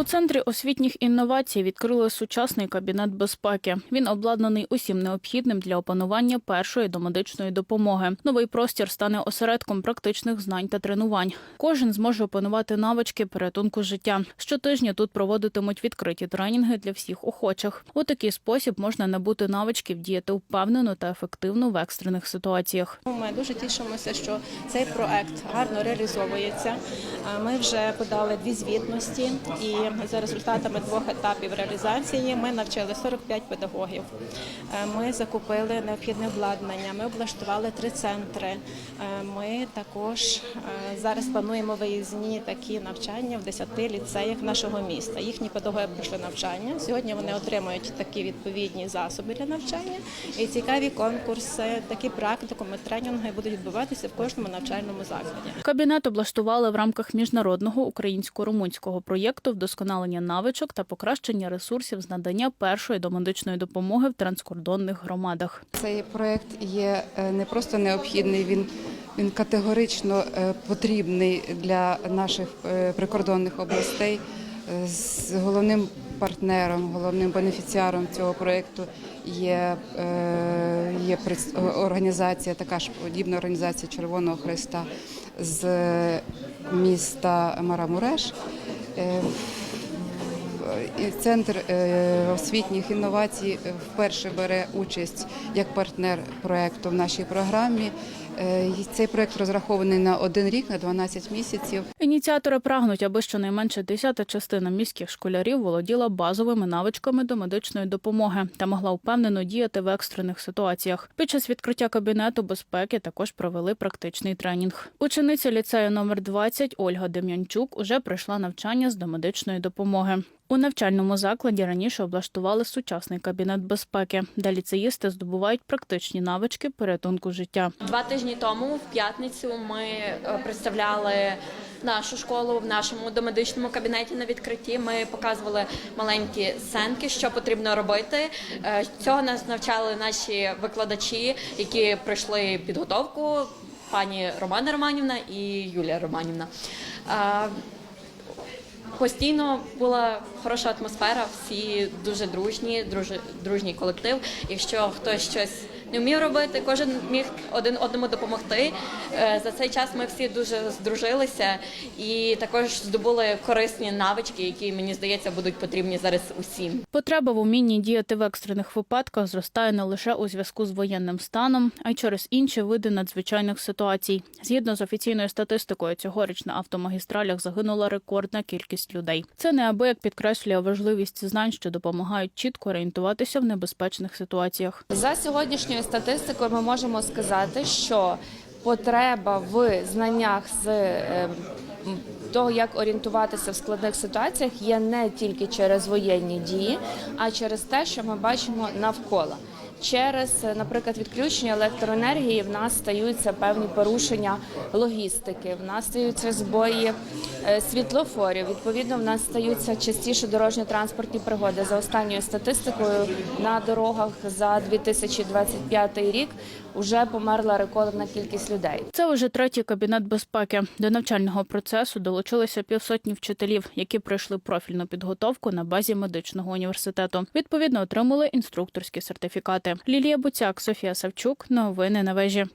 У центрі освітніх інновацій відкрили сучасний кабінет безпеки. Він обладнаний усім необхідним для опанування першої домедичної допомоги. Новий простір стане осередком практичних знань та тренувань. Кожен зможе опанувати навички порятунку життя. Щотижня тут проводитимуть відкриті тренінги для всіх охочих. У такий спосіб можна набути навичків діяти впевнено та ефективно в екстрених ситуаціях. Ми дуже тішимося, що цей проект гарно реалізовується. Ми вже подали дві звітності, і за результатами двох етапів реалізації ми навчили 45 педагогів. Е, Ми закупили необхідне обладнання, ми облаштували три центри. Е, Ми також е, зараз плануємо виїзні такі навчання в 10 ліцеях нашого міста. Їхні педагоги пройшли навчання. Сьогодні вони отримують такі відповідні засоби для навчання і цікаві конкурси, такі практикуми, тренінги будуть відбуватися в кожному навчальному закладі. Кабінет облаштували в рамках міжнародного українсько-румунського проєкту вдосконалення навичок та покращення ресурсів з надання першої домедичної допомоги в транскордонних громадах. Цей проект є е, не просто необхідний, він, він категорично е, потрібний для наших е, прикордонних областей. З головним партнером, головним бенефіціаром цього проекту є, є організація, така ж подібна організація Червоного Христа з міста Марамуреш. Центр е, освітніх інновацій вперше бере участь як партнер проекту в нашій програмі. Е, Цей проект розрахований на один рік, на 12 місяців. Ініціатори прагнуть, аби щонайменше десята частина міських школярів володіла базовими навичками до медичної допомоги та могла впевнено діяти в екстрених ситуаціях. Під час відкриття кабінету безпеки також провели практичний тренінг. Учениця ліцею номер 20 Ольга Дем'янчук уже пройшла навчання з домедичної допомоги. У навчальному закладі раніше облаштували сучасний кабінет безпеки, де ліцеїсти здобувають практичні навички порятунку життя. Два тижні тому, в п'ятницю, ми е, представляли нашу школу в нашому домедичному кабінеті на відкритті. Ми показували маленькі сценки, що потрібно робити. Е, Цього нас навчали наші викладачі, які пройшли підготовку. Пані Романа Романівна і Юлія Романівна. Е, Постійно була хороша атмосфера, всі дуже дружні, дружній колектив. Якщо хтось щось не вмів робити, кожен міг один одному допомогти. Е, За цей час ми всі дуже здружилися і також здобули корисні навички, які мені здається будуть потрібні зараз усім. Потреба в умінні діяти в екстрених випадках зростає не лише у зв'язку з воєнним станом, а й через інші види надзвичайних ситуацій. Згідно з офіційною статистикою, цьогоріч на автомагістралях загинула рекордна кількість людей. Це неабияк підкреслює важливість знань, що допомагають чітко орієнтуватися в небезпечних ситуаціях. За сьогоднішньою статистикою ми можемо сказати, що потреба в знаннях з е, того, як орієнтуватися в складних ситуаціях, є не тільки через воєнні дії, а через те, що ми бачимо навколо. Через, е, наприклад, відключення електроенергії в нас стаються певні порушення логістики, в нас стаються збої світлофорів. Відповідно, в нас стаються частіше дорожньо-транспортні пригоди. За останньою статистикою на дорогах за 2025 рік вже померла рекордна кількість людей. Це вже третій кабінет безпеки. До навчального процесу долучилися півсотні вчителів, які пройшли профільну підготовку на базі медичного університету. Відповідно, отримали інструкторські сертифікати. Лілія Буцяк, Софія Савчук. Новини на вежі.